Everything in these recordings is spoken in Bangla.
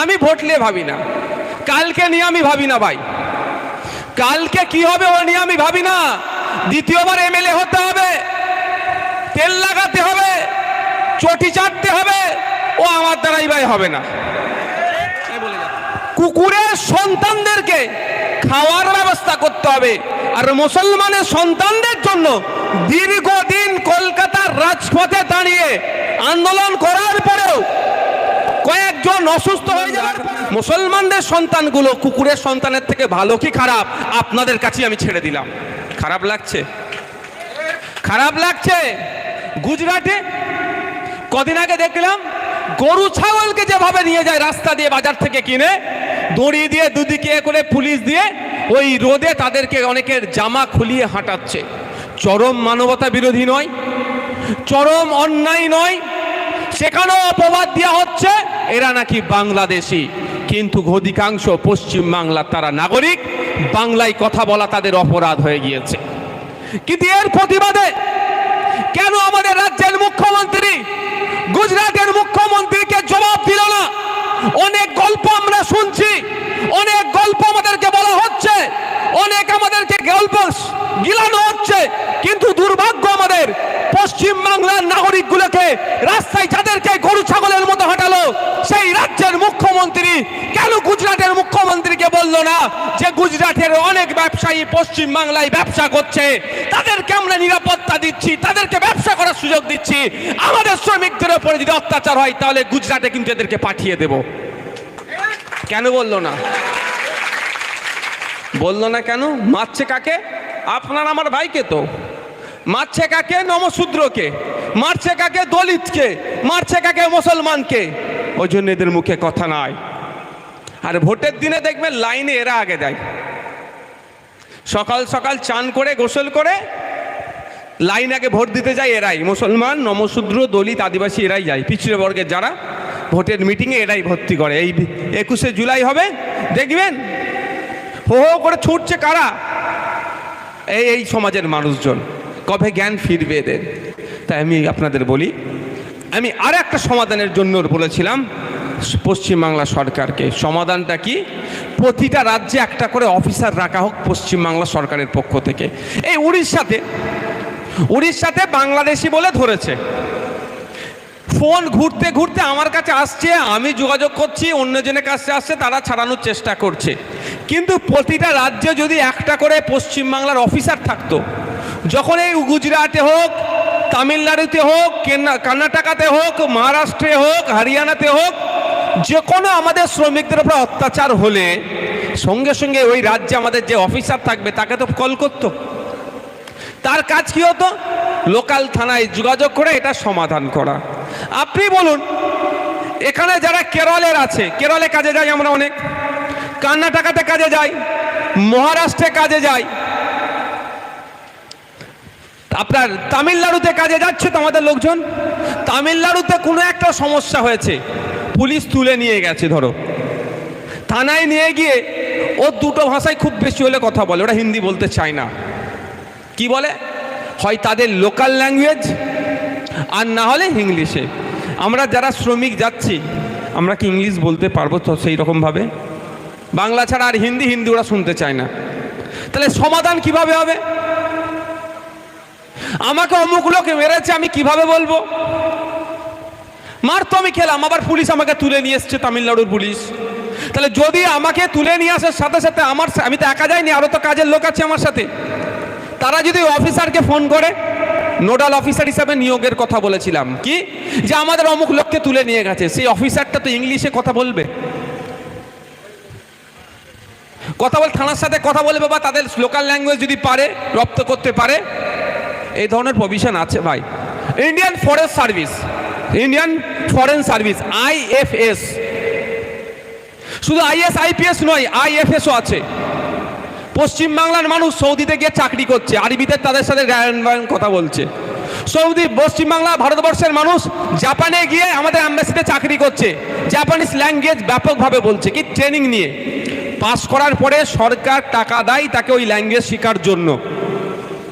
আমি ভোট নিয়ে ভাবি না। কালকে নিয়ে আমি ভাবি না ভাই। কালকে কি হবে ও নিয়ে আমি ভাবি না। দ্বিতীয়বার এমএলএ হতে হবে। তেল লাগাতে হবে। চটি চাটতে হবে। ও আমার দ্বারাই ভাই হবে না। কুকুরের সন্তানদেরকে খাওয়ার ব্যবস্থা করতে হবে। আর মুসলমানের সন্তানদের জন্য দীর্ঘদিন কলকাতার রাজপথে দাঁড়িয়ে আন্দোলন করার পরেও কয়েকজন অসুস্থ হয়ে যাওয়ার মুসলমানদের সন্তানগুলো কুকুরের সন্তানের থেকে ভালো কি খারাপ? আপনাদের কাছে আমি ছেড়ে দিলাম। খারাপ লাগছে? খারাপ লাগছে? গুজরাটে? কদিন আগে দেখলাম গরু ছাগলকে যেভাবে নিয়ে যায় রাস্তা দিয়ে বাজার থেকে কিনে, দড়ি দিয়ে দুদিকে করে পুলিশ দিয়ে ওই রোদে তাদেরকে অনেকের জামা খুলিয়ে হাঁটাচ্ছে। চরম মানবতা বিরোধী নয়, চরম অন্যায় নয় সেখানেও অপবাদ দেওয়া হচ্ছে। এরা নাকি বাংলাদেশি। কিন্তু অধিকাংশ পশ্চিম বাংলার তারা নাগরিক। বাংলায় কথা বলা তাদের অপরাধ হয়ে গিয়েছে। কিন্তু এর প্রতিবাদে কেন আমাদের রাজ্যের মুখ্যমন্ত্রী, গুজরাটের মুখ্যমন্ত্রীকে জবাব দিল না? অনেক গল্প আমরা শুনছি, অনেক গল্প আমাদেরকে বলা হচ্ছে অনেক আমাদেরকে গল্প গিলানো হচ্ছে কিন্তু দুর্ভাগ্য আমাদের পশ্চিম বাংলার নাগরিকগুলোকে রাস্তায় যাদেরকে গরু ছাগলের মতো হাঁটালো সেই রাজ্যের মুখ্যমন্ত্রী কেন গুজরাটের মুখ্যমন্ত্রীকে বলল না যে গুজরাটের অনেক ব্যবসায়ী পশ্চিম বাংলায় ব্যবসা করছে, তাদেরকে আমরা নিরাপত্তা দিচ্ছি, তাদেরকে ব্যবসা করার সুযোগ দিচ্ছি। আমাদের শ্রমিকদের উপরে যদি অত্যাচার হয়, তাহলে গুজরাটে কিন্তু এদেরকে পাঠিয়ে দেব। কেন বলল না? বলল না কেন? মারছে কাকে? আপনার আমার ভাইকে তো। মারছে কাকে? নমশূদ্রকে মারছে কাকে? দলিতকে। মারছে কাকে? মুসলমানকে। ওই জন্য এদের মুখে কথা নাই। আর ভোটের দিনে দেখবেন লাইনে এরা আগে দেয়। সকাল সকাল চান করে, গোসল করে, লাইন আগে ভোট দিতে যায় এরাই। মুসলমান, নমশূদ্র, দলিত, আদিবাসী এরাই যায়। পিছিয়ে বর্গের যারা ভোটের মিটিংয়ে এরাই ভর্তি করে। এই একুশে জুলাই হবে, দেখবেন? হো হো করে ছুটছে কারা? এই এই সমাজের মানুষজন। কবে জ্ঞান ফিরবে এদের? তাই আমি আপনাদের বলি, আমি আর একটা সমাধানের জন্য বলেছিলাম পশ্চিমবাংলা সরকারকে। সমাধানটা কি? প্রতিটা রাজ্যে একটা করে অফিসার রাখা হোক পশ্চিমবাংলা সরকারের পক্ষ থেকে। এই উড়িষ্যাতে উড়িষ্যাতে বাংলাদেশি বলে ধরেছে। ফোন ঘুরতে ঘুরতে আমার কাছে আসছে, আমি যোগাযোগ করছি অন্যজনের কাছে আসছে, তারা ছাড়ানোর চেষ্টা করছে। কিন্তু প্রতিটা রাজ্যে যদি একটা করে পশ্চিমবাংলার অফিসার থাকতো, যখন এই গুজরাটে হোক, তামিলনাড়ুতে হোক কর্ণাটকাতে হোক, মহারাষ্ট্রে হোক, হরিয়ানাতে হোক যে কোনো আমাদের শ্রমিকদের উপর অত্যাচার হলে সঙ্গে সঙ্গে ওই রাজ্যে আমাদের যে অফিসার থাকবে, তাকে তো কল করতো। তার কাজ কি হতো? লোকাল থানায় যোগাযোগ করে এটা সমাধান করা। আপনি বলুন, এখানে যারা কেরলের আছে, কেরলে কাজে যাই আমরা অনেক। কর্ণাটকাতে কাজে যাই, মহারাষ্ট্রে কাজে যাই। আপনার তামিলনাড়ুতে কাজে যাচ্ছে তো আমাদের লোকজন? তামিলনাড়ুতে কোনো একটা সমস্যা হয়েছে। পুলিশ তুলে নিয়ে গেছে, ধরো। থানায় নিয়ে গিয়ে ও দুটো ভাষায় খুব বেশি হলে কথা বলে, ওরা হিন্দি বলতে চায় না। কি বলে? হয় তাদের লোকাল ল্যাঙ্গুয়েজ আর না হলে ইংলিশে। আমরা যারা শ্রমিক যাচ্ছি, আমরা কি ইংলিশ বলতে পারব তো সেই রকমভাবে বাংলা ছাড়া আর হিন্দি হিন্দি ওরা শুনতে চায় না। তাহলে সমাধান কীভাবে হবে? আমাকে অমুক লোকে মেরেছে, আমি কীভাবে বলব? মার তো আমি খেলাম, আবার পুলিশ আমাকে তুলে নিয়ে এসছে তামিলনাড়ুর পুলিশ। তাহলে যদি আমাকে তুলে নিয়ে আসার সাথে সাথে আমার আমি তো একা যাইনি আরও তো কাজের লোক আছে আমার সাথে। তারা যদি অফিসারকে ফোন করে, নোডাল অফিসার হিসাবে নিয়োগের কথা বলেছিলাম। কি? যে আমাদের অমুক লোককে তুলে নিয়ে গেছে, সেই অফিসারটা তো ইংলিশে কথা বলবে। কথা বল, থানার সাথে কথা বলবে বা তাদের লোকাল ল্যাঙ্গুয়েজ যদি পারে, রপ্ত করতে পারে, এই ধরনের প্রভিশন আছে ভাই। Indian forest service Indian foreign service IFS শুধু আইএস আইপিএস নয় আইএফএসও আছে। পশ্চিমবাংলার মানুষ সৌদিতে গিয়ে চাকরি করছে, আরবিতে তাদের সাথে কথা বলছে। সৌদি পশ্চিমবাংলা ভারতবর্ষের মানুষ জাপানে গিয়ে আমাদের অ্যাম্বাসিতে চাকরি করছে। জাপানিজ ল্যাঙ্গুয়েজ ব্যাপকভাবে বলছে, কি ট্রেনিং নিয়ে। পাস করার পরে সরকার টাকা দেয় তাকে ওই ল্যাঙ্গুয়েজ শেখার জন্য।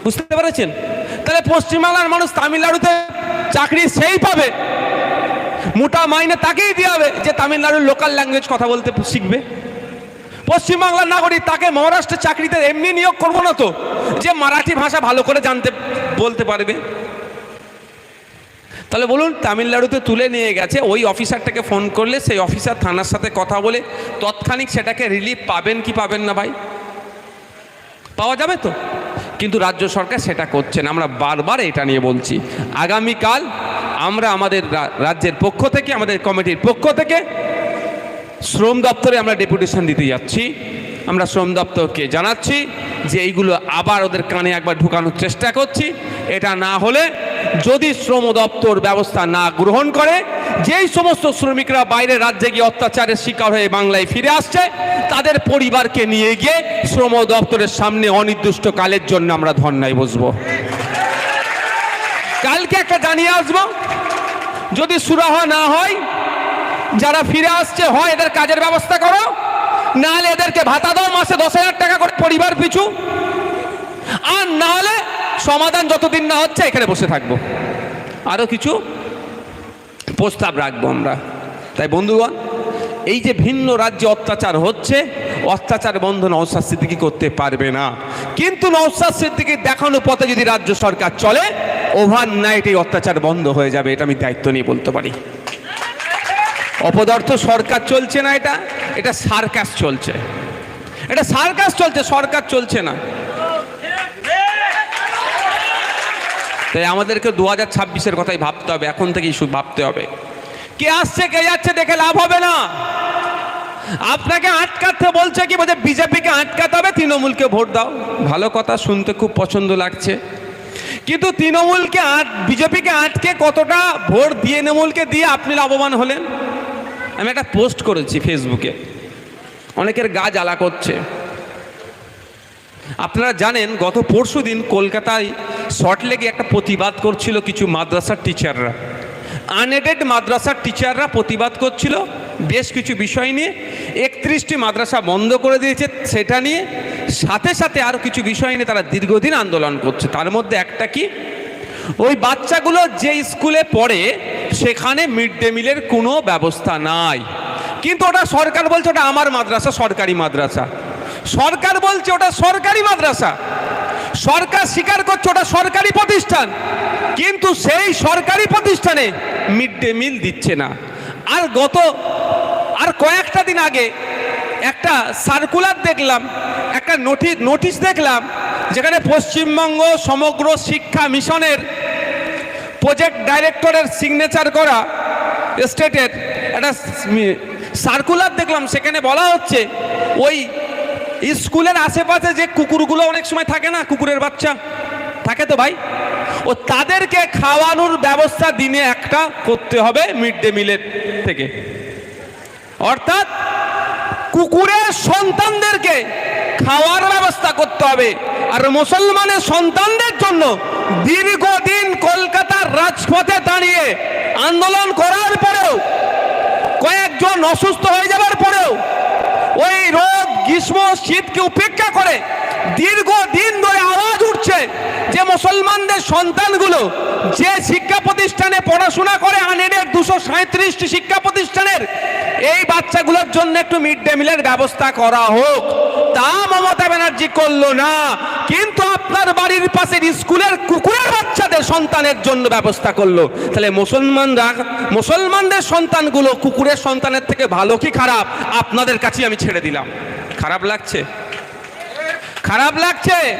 বুঝতে পেরেছেন? তাহলে পশ্চিমবাংলার মানুষ তামিলনাড়ুতে চাকরি সেই পাবে। মোটা মাইনে তাকেই দেওয়া হবে যে তামিলনাড়ুর লোকাল ল্যাঙ্গুয়েজ কথা বলতে শিখবে। পশ্চিমবাংলার নাগরিক তাকে মহারাষ্ট্রের চাকরিতে এমনি নিয়োগ করব না তো, যে মারাঠি ভাষা ভালো করে জানতে, বলতে পারবে। তাহলে বলুন, তামিলনাড়ুতে তুলে নিয়ে গেছে, ওই অফিসারটাকে ফোন করলে সেই অফিসার থানার সাথে কথা বলে তৎক্ষণিক সেটাকে রিলিফ পাবেন কি পাবেন না ভাই? পাওয়া যাবে তো? কিন্তু রাজ্য সরকার সেটা করছে না। আমরা বারবার এটা নিয়ে বলছি। আগামীকাল আমরা আমাদের রাজ্যের পক্ষ থেকে, আমাদের কমিটির পক্ষ থেকে শ্রম দপ্তরে আমরা ডেপুটেশন দিতে যাচ্ছি। আমরা শ্রম দপ্তরকে জানাচ্ছি যে এইগুলো আবার ওদের কানে একবার ঢুকানোর চেষ্টা করছি। এটা না হলে যদি শ্রম দপ্তর ব্যবস্থা না গ্রহণ করে যেই সমস্ত শ্রমিকরা বাইরের রাজ্যে গিয়ে অত্যাচারের শিকার হয়ে বাংলায় ফিরে আসছে, তাদের পরিবারকে নিয়ে গিয়ে শ্রম দপ্তরের সামনে অনির্দিষ্ট কালের জন্য আমরা ধর্নায় বসবো। কালকে একটা জানিয়ে আসব, যদি সুরাহা না হয়, যারা ফিরে আসছে, হয় এদের কাজের ব্যবস্থা করো, নাহলে এদেরকে ভাতা দাও, মাসে দশ হাজার টাকা করে পরিবার পিছু, আর নাহলে সমাধান যতদিন না হচ্ছে, এখানে বসে থাকব। আরও কিছু? প্রস্তাব রাখব আমরা। তাই বন্ধুগণ, এই যে ভিন্ন রাজ্যে অত্যাচার হচ্ছে, অত্যাচার বন্ধ নৌসাদ সিদ্দিকি করতে পারবে না। কিন্তু নৌসাদ সিদ্দিকির দেখানো পথে যদি রাজ্য সরকার চলে ওভার নাইট এই অত্যাচার বন্ধ হয়ে যাবে, এটা আমি দায়িত্ব নিয়ে বলতে পারি। অপদার্থ সরকার চলছে না এটা এটা সার্কাস চলছে। এটা সার্কাস চলছে, সরকার চলছে না। তাই আমাদেরকে দু হাজার ছাব্বিশের কথাই ভাবতে হবে, এখন থেকেই ভাবতে হবে। কে আসছে, কে যাচ্ছে দেখে লাভ হবে না। আপনাকে আটকাতে বলছে কি বলছে, বিজেপিকে আটকাতে হবে, তৃণমূলকে ভোট দাও। ভালো কথা, শুনতে খুব পছন্দ লাগছে। কিন্তু তৃণমূলকে আট বিজেপিকে আটকে কতটা ভোট দিয়ে তৃণমূলকে দিয়ে আপনি লাভবান হলেন? আমি একটা পোস্ট করেছি ফেসবুকে অনেকের গা জ্বালা করছে। আপনারা জানেন, গত পরশু দিন কলকাতায় শর্টলেগে একটা প্রতিবাদ করছিল কিছু মাদ্রাসার টিচাররা আনএডেড মাদ্রাসার টিচাররা প্রতিবাদ করছিল, বেশ কিছু বিষয় নিয়ে। একত্রিশটি মাদ্রাসা বন্ধ করে দিয়েছে সেটা নিয়ে। সাথে সাথে আরও কিছু বিষয় নিয়ে তারা দীর্ঘদিন আন্দোলন করছে। তার মধ্যে একটা কি? ওই বাচ্চাগুলো যে স্কুলে পড়ে, সেখানে মিড ডে মিলের কোনো ব্যবস্থা নাই। কিন্তু ওটা সরকার বলছে, ওটা আমার মাদ্রাসা, সরকারি মাদ্রাসা। সরকার বলছে ওটা সরকারি মাদ্রাসা। সরকার স্বীকার করছে ওটা সরকারি প্রতিষ্ঠান। কিন্তু সেই সরকারি প্রতিষ্ঠানে মিড ডে মিল দিচ্ছে না। আর গত, আর কয়েকটা দিন আগে একটা সার্কুলার দেখলাম, একটা নোটিশ নোটিশ দেখলাম, যেখানে পশ্চিমবঙ্গ সমগ্র শিক্ষা মিশনের প্রজেক্ট ডাইরেক্টরের সিগনেচার করা স্টেটের একটা সার্কুলার দেখলাম, সেখানে বলা হচ্ছে ওই স্কুলের আশেপাশে যে কুকুরগুলো অনেক সময় থাকে না, কুকুরের বাচ্চা, থাকে তো ভাই? ও তাদেরকে খাওয়ানোর ব্যবস্থা দিনে একটা করতে হবে মিড ডে মিলের থেকে। অর্থাৎ কুকুরের সন্তানদেরকে খাওয়ার ব্যবস্থা করতে হবে। আর মুসলমানের সন্তানদের জন্য দীর্ঘদিন কলকাতার রাজপথে দাঁড়িয়ে আন্দোলন করার পরেও, কয়েকজন অসুস্থ হয়ে যাবার পরেও, ওই রোদ গ্রীষ্ম শীতকে উপেক্ষা করে দীর্ঘদিন ধরে আওয়াজ উঠছে যে মুসলমানদের সন্তানগুলো যে শিক্ষা প্রতিষ্ঠানে পড়াশোনা করে আনেডের দুশো সাঁত্রিশটি শিক্ষা প্রতিষ্ঠানের এই বাচ্চাগুলোর জন্য একটু মিড ডে মিলের ব্যবস্থা করা হোক। তা মমতা ব্যানার্জি করল না। কিন্তু আপনার বাড়ির পাশের স্কুলের কুকুরের বাচ্চাদের সন্তানের জন্য ব্যবস্থা করল। তাহলে মুসলমানরা, মুসলমানদের সন্তানগুলো কুকুরের সন্তানের থেকে ভালো কি খারাপ? আপনাদের কাছে আমি ছেড়ে দিলাম। খারাপ লাগছে? খারাপ লাগছে?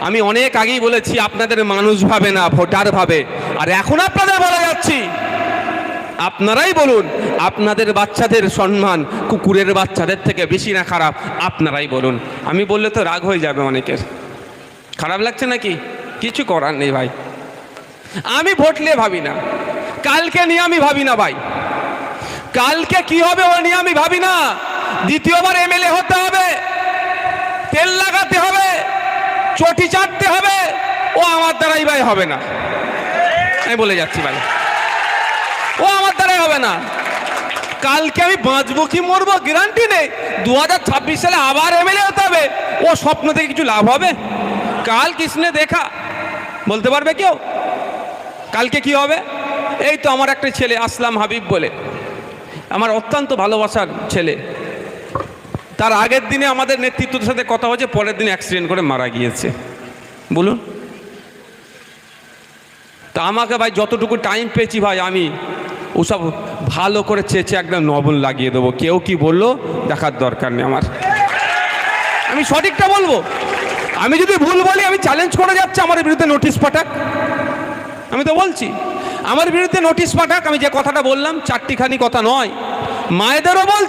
আমি অনেক আগেই বলেছি, আপনাদের মানুষ ভাবে না, ভোটার ভাবে। আর এখন আপনাদের বলে যাচ্ছি। আপনারাই বলুন, আপনাদের বাচ্চাদের সম্মান কুকুরের বাচ্চাদের থেকে বেশি না খারাপ? আপনারাই বলুন। আমি বললে তো রাগ হয়ে যাবে অনেকের। খারাপ লাগছে নাকি? কিছু করার নেই ভাই। আমি ভোট নিয়ে ভাবি না। কালকে নিয়ে আমি ভাবি না ভাই। কালকে কি হবে ও নিয়ে আমি ভাবি না। দ্বিতীয়বার এমএলএ হতে হবে। তেল লাগাতে হবে, চটি চাটতে হবে। ও আমার দ্বারাই ভাই হবে না। আমি বলে যাচ্ছি ভাই। ও আমার দ্বারাই হবে না। কালকে আমি বাঁচবো কি মরবো গ্যারান্টি নেই। দু হাজার ছাব্বিশ সালে আবার এমএলএ হতে হবে। ও স্বপ্ন থেকে কিছু লাভ হবে? কাল কৃষ্ণে দেখা। বলতে পারবে কেউ? কালকে কি হবে? এই তো আমার একটা ছেলে, আসলাম হাবিব বলে। আমার অত্যন্ত ভালোবাসার ছেলে। তার আগের দিনে আমাদের নেতৃত্বের সাথে কথা হয়েছে, পরের দিনে অ্যাক্সিডেন্ট করে মারা গিয়েছে। বলুন। তা আমাকে ভাই যতটুকু টাইম পেয়েছি ভাই, আমি ওসব ভালো করে চেঁচে একদম নবল লাগিয়ে দেবো। কেউ কি বলল? দেখার দরকার নেই আমার। আমি সঠিকটা বলব? আমি যদি ভুল বলি, আমি চ্যালেঞ্জ করে যাচ্ছি, আমার বিরুদ্ধে নোটিশ পাঠাক। আমি তো বলছি, আমার বিরুদ্ধে নোটিশ পাঠাক, আমি যে কথাটা বললাম, চারটিখানি কথা নয়। মায়েদেরও বলছি